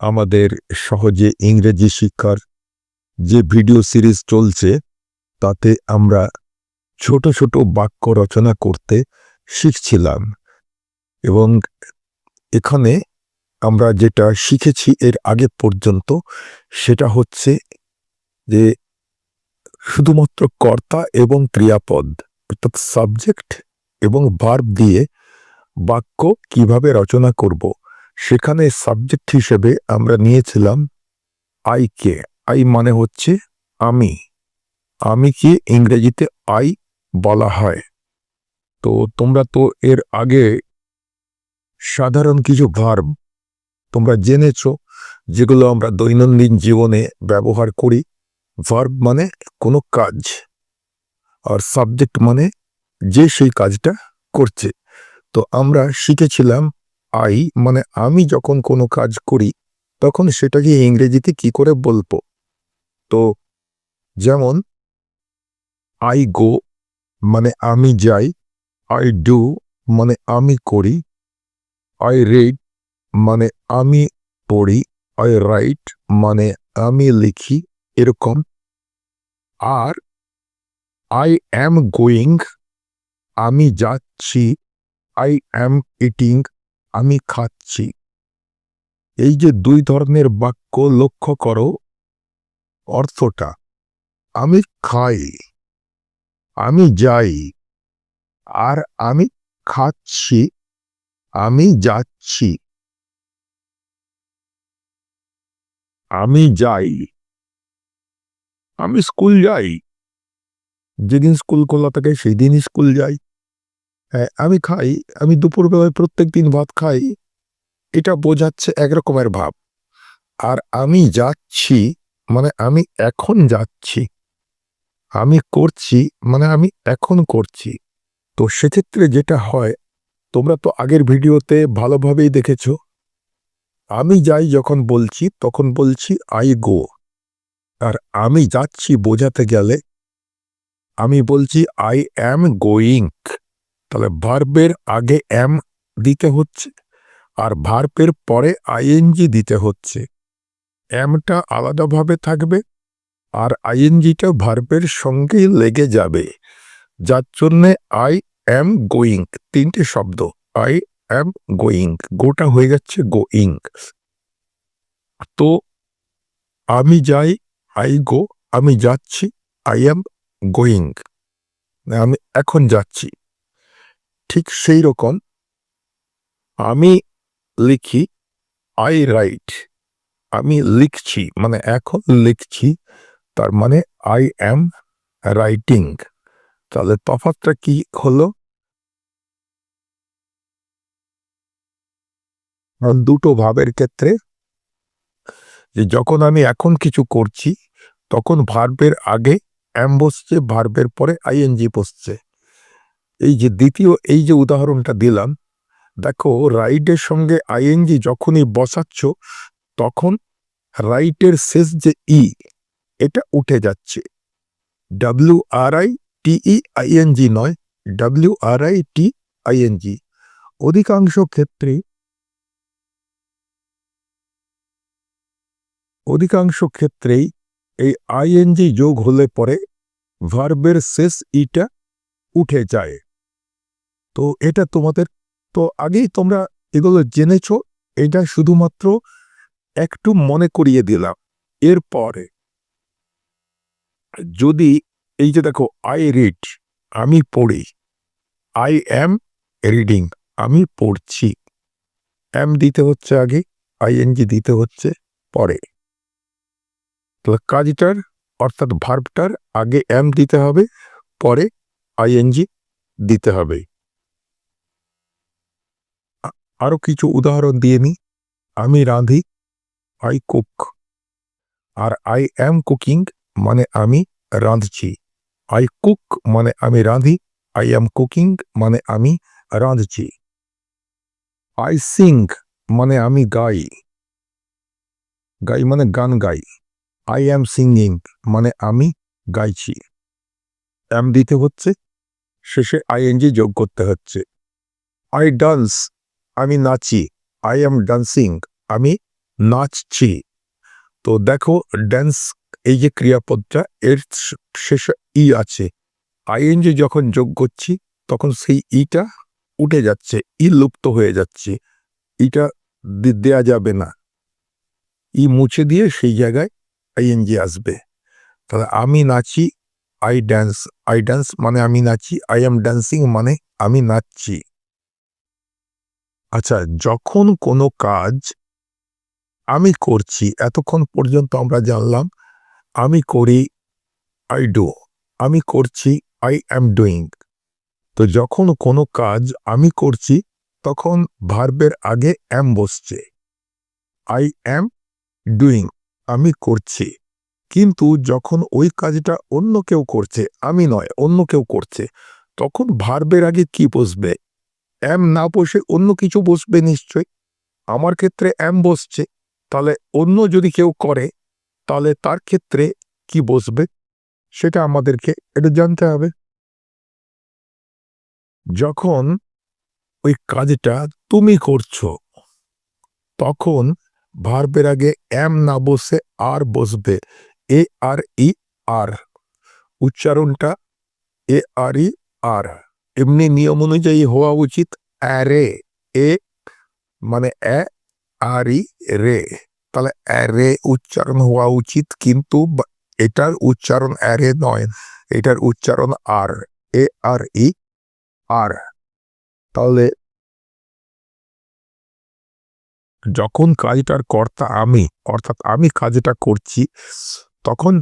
আমাদের সহজে ইংরেজি শিক্ষার যে ভিডিও সিরিজ চলছে, তাতে আমরা ছোট ছোট বাক্য রচনা করতে শিখছিলাম এবং এখানে আমরা যেটা শিখেছি এর আগে পর্যন্ত সেটা হচ্ছে যে শুধুমাত্র কর্তা এবং ক্রিয়াপদ, অর্থাৎ সাবজেক্ট এবং ভার্ব দিয়ে বাক্য কীভাবে রচনা করব সেখানে সাবজেক্ট হিসেবে আমরা নিয়েছিলাম আইকে আই মানে হচ্ছে আমি। আমি কি ইংরেজিতে আই বলা হয়? তো তোমরা তো এর আগে সাধারণ কিছু ভার্ব তোমরা জেনেছ, যেগুলো আমরা দৈনন্দিন জীবনে ব্যবহার করি। ভার্ব মানে কোনো কাজ আর সাবজেক্ট মানে যে সেই কাজটা করছে। তো আমরা শিখেছিলাম আই মানে আমি যখন কোনো কাজ করি, তখন সেটাকে ইংরেজিতে কি করে বলব? তো, যেমন, আই গো মানে আমি যাই, আই ডু মানে আমি করি, আই রিড মানে আমি পড়ি, আই রাইট মানে আমি লিখি, এরকম। আর, আই অ্যাম গোয়িং, আমি যাচ্ছি, আই অ্যাম ইটিং আমি খাচ্ছি। এই যে দুই ধরনের বাক্য লক্ষ্য করো, অর্থটা, আমি খাই, আমি যাই, আর আমি খাচ্ছি, আমি যাচ্ছি। আমি যাই, আমি স্কুল যাই, যেদিন স্কুল খোলা থাকে সেই দিন স্কুল যাই। হ্যাঁ আমি খাই, আমি দুপুরবেলায় প্রত্যেক দিন ভাত খাই, এটা বোঝাচ্ছে একরকমের ভাব। আর আমি যাচ্ছি মানে আমি এখন যাচ্ছি, আমি করছি মানে আমি এখন করছি। তো সেক্ষেত্রে যেটা হয়, তোমরা তো আগের ভিডিওতে ভালোভাবেই দেখেছ। আমি যাই যখন বলছি, তখন বলছি আই গো। আর আমি যাচ্ছি বোঝাতে গেলে, আমি বলছি আই অ্যাম গোয়িং। তাহলে ভার্বের আগে অ্যাম দিতে হচ্ছে আর ভার্বের পরে আইএনজি দিতে হচ্ছে। অ্যামটা আলাদাভাবে থাকবে আর আইএনজিটা ভার্বের সঙ্গেই লেগে যাবে, যার জন্যে আই অ্যাম গোয়িং তিনটে শব্দ, আই অ্যাম গোয়িং, গোটা হয়ে যাচ্ছে গোয়িং। তো আমি যাই, আই গো, আমি যাচ্ছি, আই অ্যাম গোয়িং, আমি এখন যাচ্ছি। ঠিক সেই রকম আমি লিখি আই রাইট আমি লিখছি মানে এখন লিখছি, তার মানে আই অ্যাম রাইটিং তাহলে তফাৎটা কি হলো? দুটো ভাবের ক্ষেত্রে যে যখন আমি এখন কিছু করছি, তখন ভার্বের আগে অ্যাম বসছে ভার্বের পরে আইএনজি বসছে। এই যে দ্বিতীয়, এই যে উদাহরণটা দিলাম, দেখো রাইটের সঙ্গে আইএনজি যখনই বসাচ্ছ, তখন রাইটের শেষ যে ই, এটা উঠে যাচ্ছে। W R I T E I N G নয়, W R I T I N G অধিকাংশ ক্ষেত্রে, অধিকাংশ ক্ষেত্রেই এই আইএনজি যোগ হলে পরে ভার্বের শেষ ইটা উঠে যায়। তো এটা তোমাদের, তো আগেই তোমরা এগুলো জেনেছ, এটা শুধুমাত্র একটু মনে করিয়ে দিলাম। এরপরে, যদি এই যে দেখো আই রিড আমি পড়ি আই অ্যাম রিডিং আমি পড়ছি। অ্যাম দিতে হচ্ছে আগে আইএনজি দিতে হচ্ছে পরে। তো কাজটার, অর্থাৎ ভার্বটার আগে অ্যাম দিতে হবে, পরে আইএনজি দিতে হবে। আরও কিছু উদাহরণ দিয়ে নিই আমি রাঁধি আই কুক আর আই অ্যাম কুকিং মানে আমি রাঁধছি। আই কুক মানে আমি রাঁধি আই অ্যাম কুকিং মানে আমি রাঁধছি। আই সিং মানে আমি গাই। গাই মানে গান গাই। আই অ্যাম সিঙ্গিং মানে আমি গাইছি। অ্যাম দিতে হচ্ছে, শেষে আইএনজি যোগ করতে হচ্ছে। আই ডান্স আমি নাচি আই এম ডান্সিং আমি নাচছি। তো দেখো ড্যান্স এই যে ক্রিয়াপদটা, এর শেষে ই আছে। আইএনজি যখন যোগ করছি, তখন সেই ইটা উঠে যাচ্ছে, ই লুপ্ত হয়ে যাচ্ছে। ইটা দেয়া যাবে না। ই মুছে দিয়ে সেই জায়গায় আইএনজি আসবে। তাহলে আমি নাচি আই ড্যান্স আই ড্যান্স মানে আমি নাচি আই এম ড্যান্সিং মানে আমি নাচছি। আচ্ছা যখন কোনো কাজ আমি করছি, এতক্ষণ পর্যন্ত আমরা জানলাম, আমি করি আই ডু আমি করছি আই অ্যাম ডুইং তো যখন কোনো কাজ আমি করছি, তখন ভার্বের আগে অ্যাম বসছে। আই অ্যাম ডুইং আমি করছি। কিন্তু যখন ওই কাজটা অন্য কেউ করছে, আমি নয়, অন্য কেউ করছে, তখন ভার্বের আগে কি বসবে? অ্যাম না বসে অন্য কিছু বসবে নিশ্চয় আমার ক্ষেত্রে অ্যাম বসছে, তাহলে অন্য যদি কেউ করে, তাহলে তার ক্ষেত্রে কি বসবে? সেটা আমাদেরকে এটা জানতে হবে। যখন ওই কাজটা তুমি করছ, তখন ভার্বের আগে এম না বসে আর বসবে। এ আর ই আর উচ্চারণটা এ আর ই আর এমনি নিয়ম অনুযায়ী হওয়া উচিত, অ্যারে, এ মানে এ আর ই রে। তাহলে অ্যারে উচ্চারণ হওয়া উচিত, কিন্তু এটার উচ্চারণ অ্যারে নয়, এটার উচ্চারণ আর, এ, আর, ই, আর। তাহলে যখন কাজটার কর্তা আমি, অর্থাৎ আমি কাজটা করছি, তখন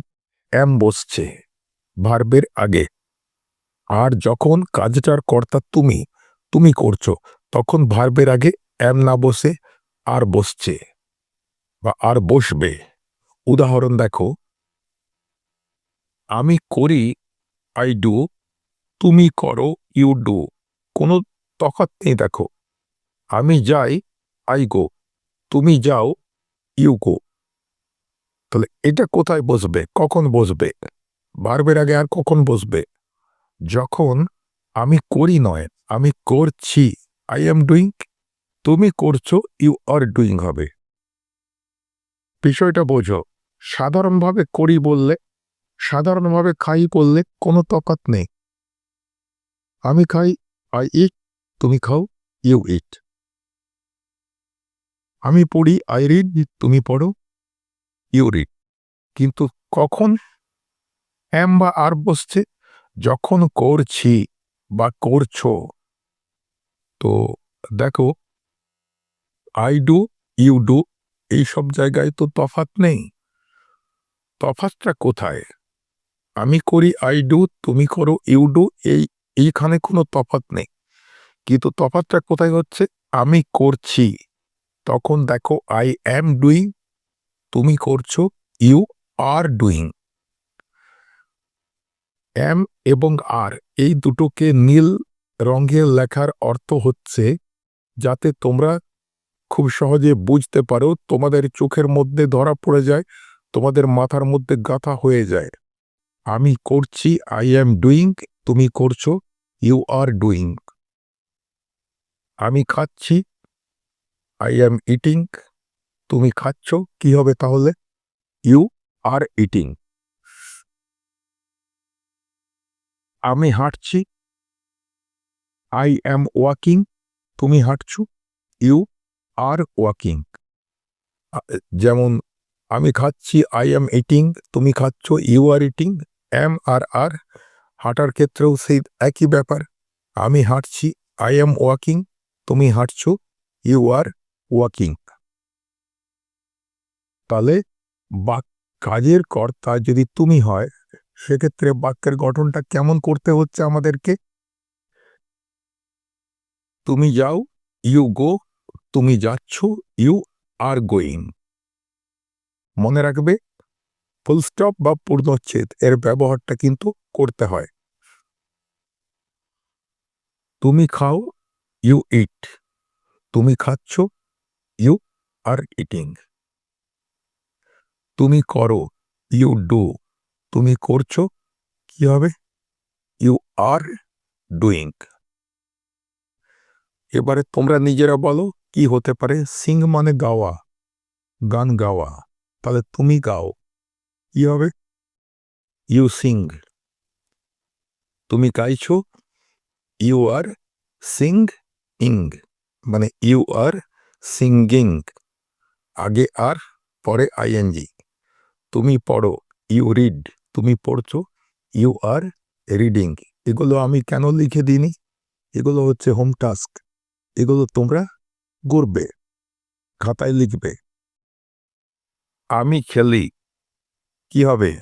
এম বসছে, ভার্বের আগে। আর যখন কাজটার কর্তা তুমি তুমি করছ, তখন ভার্বের আগে এম না বসে, আর বসছে বা আর বসবে। উদাহরণ দেখো। আমি করি আই ডু তুমি করো ইউ ডু কোনো তফাৎ নেই দেখো। আমি যাই আই গো তুমি যাও ইউ গো তাহলে এটা কোথায় বসবে? কখন বসবে? বারবের আগে আর কখন বসবে? যখন আমি করি নয়, আমি করছি। আই এম ডুইং তুমি করছ ইউ আর ডুইং হবে। বিষয়টা বোঝো, সাধারণভাবে করি বললে, সাধারণভাবে খাই বললে কোনো তফাৎ নেই। আমি খাই আই ইট তুমি খাও ইউ ইট আমি পড়ি আই রিড তুমি পড়ো ইউ রিড কিন্তু কখন, এম বা আর বসছে যখন করছি বা করছ, তো দেখো আই ডু ইউ ডু এই সব জায়গায় তো তফাৎ নেই। তফাৎটা কোথায়? আমি করি আই ডু তুমি করো ইউ ডু এই, এইখানে কোনো তফাৎ নেই। কিন্তু তফাৎটা কোথায় হচ্ছে? আমি করছি। তখন দেখো আই অ্যাম ডুইং তুমি করছ ইউ আর ডুইং এম এবং আর। এই দুটোকে নীল রঙে লেখার অর্থ হচ্ছে, যাতে তোমরা খুব সহজে বুঝতে পারো, তোমাদের চোখের মধ্যে ধরা পড়ে যায়, তোমাদের মাথার মধ্যে গাথা হয়ে যায়। আমি করছি আই অ্যাম ডুইং তুমি করছ ইউ আর ডুইং আমি খাচ্ছি আই অ্যাম ইটিং তুমি খাচ্ছ, কি হবে তাহলে? ইউ আর ইটিং আমি হাঁটছি। আই অ্যাম ওয়াকিং তুমি হাঁটছো। ইউ আর ওয়াকিং যেমন, আমি খাচ্ছি আই অ্যাম ইটিং তুমি খাচ্ছ ইউ আর ইটিং এম আর আর হাঁটার ক্ষেত্রেও সেই একই ব্যাপার। আমি হাঁটছি আই অ্যাম ওয়াকিং তুমি হাঁটছো ইউ আর ওয়াকিং তাহলে বা, কাজের কর্তা যদি তুমি হয় সেক্ষেত্রে বাক্যের গঠনটা কেমন করতে হচ্ছে আমাদেরকে? তুমি যাও ইউ গো তুমি যাচ্ছ ইউ আর গোয়িং মনে রাখবে ফুল স্টপ বা পূর্ণচ্ছেদ, এর ব্যবহারটা কিন্তু করতে হয়। তুমি খাও ইউ ইট তুমি খাচ্ছ ইউ আর ইটিং তুমি করো ইউ ডু তুমি করছ? কি হবে? ইউ আর ডুইং এবারে তোমরা নিজেরা বলো, কি হতে পারে? সিং মানে গাওয়া, গান গাওয়া। তাহলে তুমি গাও। কি হবে? ইউ সিং তুমি গাইছো? ইউ আর সিং ইং মানে ইউ আর সিঙ্গিং আগে আর, পরে আইএনজি তুমি পড়ো ইউ রিড তুমি পড়ছো ইউ আর রিডিং এগুলো আমি কেন লিখে দিইনি? এগুলো হচ্ছে হোম টাস্ক এগুলো তোমরা করবে, খাতায় লিখবে। আমি খেলি। কি হবে?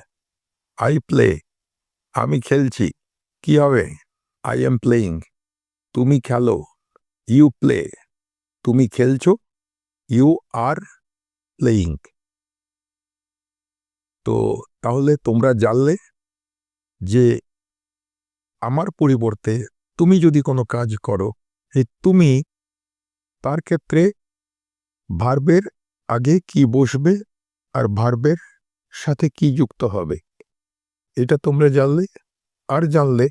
আই প্লে আমি খেলছি। কি হবে? আই এম প্লেয়িং তুমি খেলো। ইউ প্লে তুমি খেলছো। ইউ আর প্লেয়িং তো তাহলে তোমরা জানলে যে আমার পরিবর্তে তুমি যদি কোনো কাজ করো এই তুমি তার ক্ষেত্রে ভার্বের আগে কি বসবে আর ভার্বের সাথে কি যুক্ত হবে? এটা তোমরা জানলে আর জানলে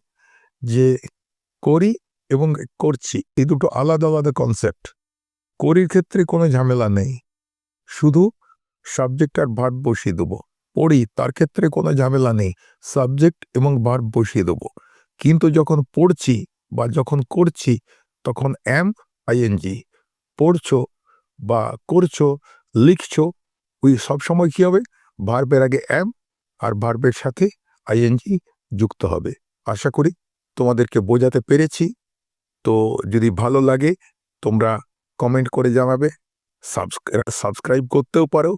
যে করি এবং করছি, এই দুটো আলাদা আলাদা কনসেপ্ট করির ক্ষেত্রে কোনো ঝামেলা নেই। শুধু সাবজেক্ট আর ভার্ব বসিয়ে দেবো। পড়ি, তার ক্ষেত্রে কোনো ঝামেলা নেই। সাবজেক্ট এবং ভার্ব বসিয়ে দেবো। কিন্তু যখন পড়ছি বা যখন করছি, তখন এম আইএনজি পড়ছো বা করছ, লিখছো, ওই সবসময় কী হবে? ভার্বের আগে এম আর ভার্বের সাথে আইএনজি যুক্ত হবে। আশা করি তোমাদেরকে বোঝাতে পেরেছি। তো যদি ভালো লাগে, তোমরা কমেন্ট করে জানাবে। সাবস্ক্রাইব করতেও পারো,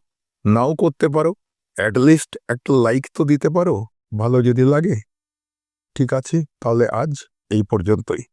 নাও করতে পারো। অ্যাটলিস্ট একটা লাইক তো দিতে পারো, ভালো যদি লাগে। ঠিক আছে, তাহলে আজ এই পর্যন্তই।